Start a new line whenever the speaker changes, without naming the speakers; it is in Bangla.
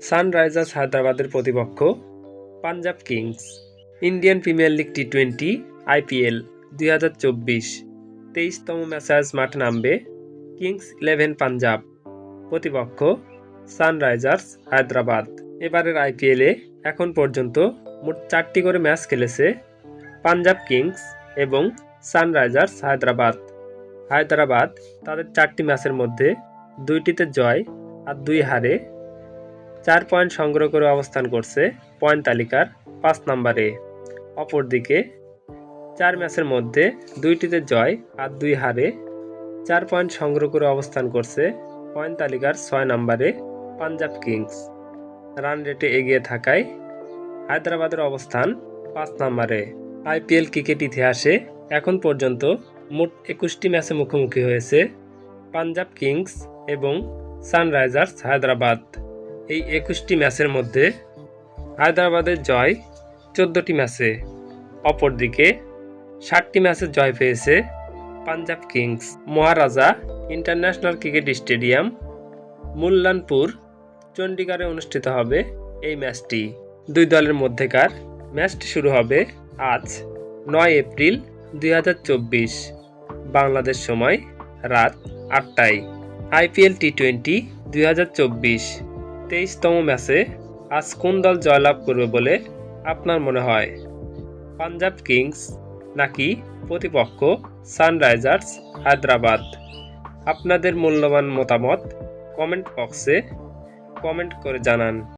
সানরাইজার্স হায়দ্রাবাদের প্রতিপক্ষ, Punjab Kings, Indian Premier League T twenty IPL দুই হাজার চব্বিশ। তেইশতম ম্যাচে মাঠে নামবে কিংস ইলেভেন পাঞ্জাব। প্রতিপক্ষ, সানরাইজার্স হায়দ্রাবাদ। এবারের আইপিএলে এখন পর্যন্ত মোট চারটি করে ম্যাচ খেলেছে পাঞ্জাব কিংস এবং সানরাইজার্স হায়দ্রাবাদ। হায়দ্রাবাদ তাদের চারটি ম্যাচের মধ্যে দুইটিতে জয় আর দুই হারে চার পয়েন্ট সংগ্রহ করে অবস্থান করছে পয়েন্ট তালিকার পাঁচ নম্বরে। অপরদিকে চার ম্যাচের মধ্যে দুইটিতে জয় আর দুই হারে চার পয়েন্ট সংগ্রহ করে অবস্থান করছে পয়েন্ট তালিকার ছয় নম্বরে পাঞ্জাব কিংস। রান রেটে এগিয়ে থাকায় হায়দ্রাবাদের অবস্থান পাঁচ নম্বরে। আইপিএল ক্রিকেট ইতিহাসে এখন পর্যন্ত মোট একুশটি ম্যাচে মুখোমুখি হয়েছে পাঞ্জাব কিংস এবং সানরাইজার্স হায়দ্রাবাদ। এই একুশটি ম্যাচের মধ্যে হায়দ্রাবাদের জয় চোদ্দোটি ম্যাচে, অপরদিকে ষাটটি ম্যাচে জয় পেয়েছে Punjab Kings. Maharaja International Cricket Stadium Mullanpur, চণ্ডীগড়ে অনুষ্ঠিত হবে এই ম্যাচটি। দুই দলের মধ্যেকার ম্যাচটি শুরু হবে আজ নয় এপ্রিল দুই হাজার চব্বিশ, বাংলাদেশ সময় রাত আটটায়। আইপিএল টি টোয়েন্টি দুই হাজার চব্বিশ। তেইশতম ম্যাচে আজ কোন দল জয়লাভ করবে বলে আপনার মনে হয়? পাঞ্জাব কিংস নাকি প্রতিপক্ষ সানরাইজার্স হায়দ্রাবাদ? আপনাদের মূল্যবান মতামত কমেন্ট বক্সে কমেন্ট করে জানান।